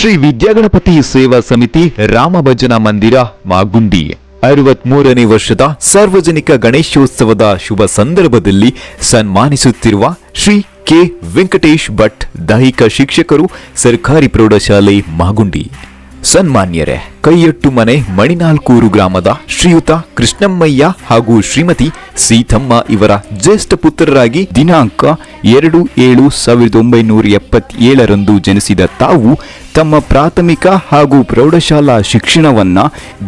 ಶ್ರೀ ವಿದ್ಯಾಗಣಪತಿ ಸೇವಾ ಸಮಿತಿ ರಾಮಭಜನಾ ಮಂದಿರ, ಮಾಗುಂಡಿ. ಅರವತ್ಮೂರನೇ ವರ್ಷದ ಸಾರ್ವಜನಿಕ ಗಣೇಶೋತ್ಸವದ ಶುಭ ಸಂದರ್ಭದಲ್ಲಿ ಸನ್ಮಾನಿಸುತ್ತಿರುವ ಶ್ರೀ ಕೆ ವೆಂಕಟೇಶ್ ಭಟ್, ದೈಹಿಕ ಶಿಕ್ಷಕರು, ಸರ್ಕಾರಿ ಪ್ರೌಢಶಾಲೆ, ಮಾಗುಂಡಿ. ಸನ್ಮಾನ್ಯರೇ, ಕೈಯಟ್ಟು ಮನೆ ಮಣಿನಾಲ್ಕೂರು ಗ್ರಾಮದ ಶ್ರೀಯುತ ಕೃಷ್ಣಮ್ಮಯ್ಯ ಹಾಗೂ ಶ್ರೀಮತಿ ಸೀತಮ್ಮ ಇವರ ಜ್ಯೇಷ್ಠ ಪುತ್ರರಾಗಿ ದಿನಾಂಕ ಎರಡು ಏಳು ಸಾವಿರದ ಒಂಬೈನೂರ ಎಪ್ಪತ್ತೇಳರಂದು ಜನಿಸಿದ ತಾವು ತಮ್ಮ ಪ್ರಾಥಮಿಕ ಹಾಗೂ ಪ್ರೌಢಶಾಲಾ ಶಿಕ್ಷಣವನ್ನ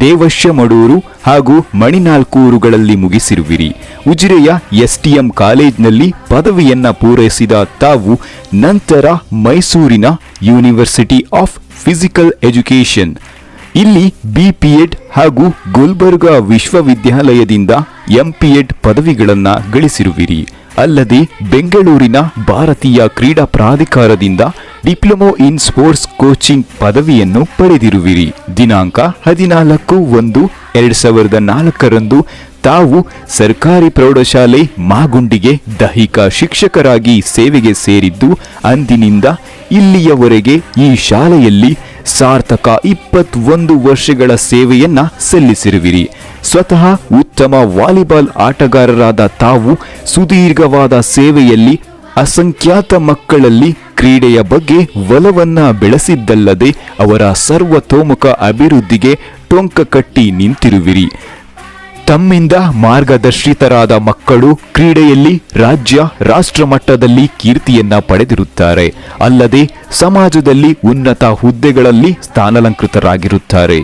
ದೇವಶ್ಯಮಡೂರು ಹಾಗೂ ಮಣಿನಾಲ್ಕೂರುಗಳಲ್ಲಿ ಮುಗಿಸಿರುವಿರಿ. ಉಜಿರೆಯ ಎಸ್ಟಿಎಂ ಕಾಲೇಜ್ನಲ್ಲಿ ಪದವಿಯನ್ನ ಪೂರೈಸಿದ ತಾವು ನಂತರ ಮೈಸೂರಿನ ಯೂನಿವರ್ಸಿಟಿ ಆಫ್ ಫಿಸಿಕಲ್ ಎಜುಕೇಷನ್ ಇಲ್ಲಿ ಬಿಪಿಎಡ್ ಹಾಗೂ ಗುಲ್ಬರ್ಗಾ ವಿಶ್ವವಿದ್ಯಾಲಯದಿಂದ ಎಂಪಿಎಡ್ ಪದವಿಗಳನ್ನು ಗಳಿಸಿರುವಿರಿ. ಅಲ್ಲದೆ ಬೆಂಗಳೂರಿನ ಭಾರತೀಯ ಕ್ರೀಡಾ ಪ್ರಾಧಿಕಾರದಿಂದ ಡಿಪ್ಲೊಮೊ ಇನ್ ಸ್ಪೋರ್ಟ್ಸ್ ಕೋಚಿಂಗ್ ಪದವಿಯನ್ನು ಪಡೆದಿರುವಿರಿ. ದಿನಾಂಕ ಹದಿನಾಲ್ಕು ಒಂದು ಎರಡು ಸಾವಿರದ ನಾಲ್ಕರಂದು ತಾವು ಸರ್ಕಾರಿ ಪ್ರೌಢಶಾಲೆ ಮಾಗುಂಡಿಗೆ ದೈಹಿಕ ಶಿಕ್ಷಕರಾಗಿ ಸೇವೆಗೆ ಸೇರಿದ್ದು ಅಂದಿನಿಂದ ಇಲ್ಲಿಯವರೆಗೆ ಈ ಶಾಲೆಯಲ್ಲಿ ಸಾರ್ಥಕ ಇಪ್ಪತ್ತೊಂದು ವರ್ಷಗಳ ಸೇವೆಯನ್ನ ಸಲ್ಲಿಸಿರುವಿರಿ. ಸ್ವತಃ ಉತ್ತಮ ವಾಲಿಬಾಲ್ ಆಟಗಾರರಾದ ತಾವು ಸುದೀರ್ಘವಾದ ಸೇವೆಯಲ್ಲಿ ಅಸಂಖ್ಯಾತ ಮಕ್ಕಳಲ್ಲಿ ಕ್ರೀಡೆಯ ಬಗ್ಗೆ ಒಲವನ್ನ ಬೆಳೆಸಿದ್ದಲ್ಲದೆ ಅವರ ಸರ್ವತೋಮುಖ ಅಭಿವೃದ್ಧಿಗೆ ಟೊಂಕ ಕಟ್ಟಿ ನಿಂತಿರುವಿರಿ. ತಮ್ಮಿಂದ ಮಾರ್ಗದರ್ಶಿತರಾದ ಮಕ್ಕಳು ಕ್ರೀಡೆಯಲ್ಲಿ ರಾಜ್ಯ ರಾಷ್ಟ್ರ ಮಟ್ಟದಲ್ಲಿ ಕೀರ್ತಿಯನ್ನ ಪಡೆದಿರುತ್ತಾರೆ. ಅಲ್ಲದೆ ಸಮಾಜದಲ್ಲಿ ಉನ್ನತ ಹುದ್ದೆಗಳಲ್ಲಿ ಸ್ಥಾನಲಂಕೃತರಾಗಿರುತ್ತಾರೆ.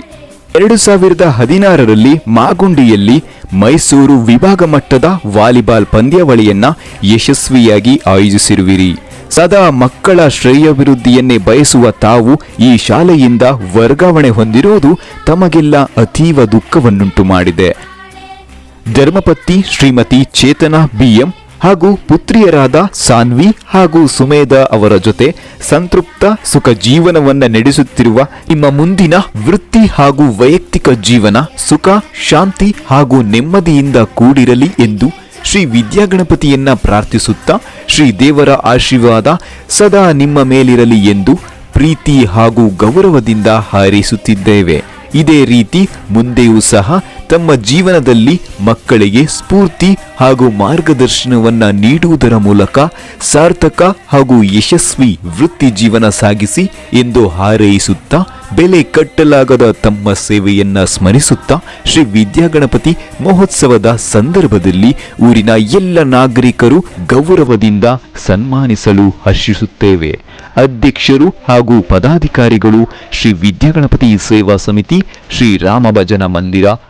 ಎರಡು ಸಾವಿರದ ಹದಿನಾರರಲ್ಲಿ ಮಾಗುಂಡಿಯಲ್ಲಿ ಮೈಸೂರು ವಿಭಾಗ ಮಟ್ಟದ ವಾಲಿಬಾಲ್ ಪಂದ್ಯಾವಳಿಯನ್ನ ಯಶಸ್ವಿಯಾಗಿ ಆಯೋಜಿಸಿರುವಿರಿ. ಸದಾ ಮಕ್ಕಳ ಶ್ರೇಯಾಭಿವೃದ್ಧಿಯನ್ನೇ ಬಯಸುವ ತಾವು ಈ ಶಾಲೆಯಿಂದ ವರ್ಗಾವಣೆ ಹೊಂದಿರುವುದು ತಮಗೆಲ್ಲ ಅತೀವ ದುಃಖವನ್ನುಂಟು ಮಾಡಿದೆ ಧರ್ಮಪತ್ನಿ ಶ್ರೀಮತಿ ಚೇತನಾ ಬಿಎಂ ಹಾಗೂ ಪುತ್ರಿಯರಾದ ಸಾನ್ವಿ ಹಾಗೂ ಸುಮೇಧ ಅವರ ಜೊತೆ ಸಂತೃಪ್ತ ಸುಖ ಜೀವನವನ್ನ ನಡೆಸುತ್ತಿರುವ ನಿಮ್ಮ ಮುಂದಿನ ವೃತ್ತಿ ಹಾಗೂ ವೈಯಕ್ತಿಕ ಜೀವನ ಸುಖ, ಶಾಂತಿ ಹಾಗೂ ನೆಮ್ಮದಿಯಿಂದ ಕೂಡಿರಲಿ ಎಂದು ಶ್ರೀ ವಿದ್ಯಾಗಣಪತಿಯನ್ನ ಪ್ರಾರ್ಥಿಸುತ್ತಾ ಶ್ರೀ ದೇವರ ಆಶೀರ್ವಾದ ಸದಾ ನಿಮ್ಮ ಮೇಲಿರಲಿ ಎಂದು ಪ್ರೀತಿ ಹಾಗೂ ಗೌರವದಿಂದ ಹಾರೈಸುತ್ತಿದ್ದೇವೆ. ಇದೇ ರೀತಿ ಮುಂದೆಯೂ ಸಹ ತಮ್ಮ ಜೀವನದಲ್ಲಿ ಮಕ್ಕಳಿಗೆ ಸ್ಫೂರ್ತಿ ಹಾಗೂ ಮಾರ್ಗದರ್ಶನವನ್ನ ನೀಡುವುದರ ಮೂಲಕ ಸಾರ್ಥಕ ಹಾಗೂ ಯಶಸ್ವಿ ವೃತ್ತಿ ಜೀವನ ಸಾಗಿಸಿ ಎಂದು ಹಾರೈಸುತ್ತಾ, ಬೆಲೆ ಕಟ್ಟಲಾಗದ ತಮ್ಮ ಸೇವೆಯನ್ನ ಸ್ಮರಿಸುತ್ತಾ ಶ್ರೀ ವಿದ್ಯಾಗಣಪತಿ ಮಹೋತ್ಸವದ ಸಂದರ್ಭದಲ್ಲಿ ಊರಿನ ಎಲ್ಲ ನಾಗರಿಕರು ಗೌರವದಿಂದ ಸನ್ಮಾನಿಸಲು ಹರ್ಷಿಸುತ್ತೇವೆ. ಅಧ್ಯಕ್ಷರು ಹಾಗೂ ಪದಾಧಿಕಾರಿಗಳು ಶ್ರೀ ವಿದ್ಯಾಗಣಪತಿ ಸೇವಾ ಸಮಿತಿ, ಶ್ರೀ ರಾಮ ಮಂದಿರ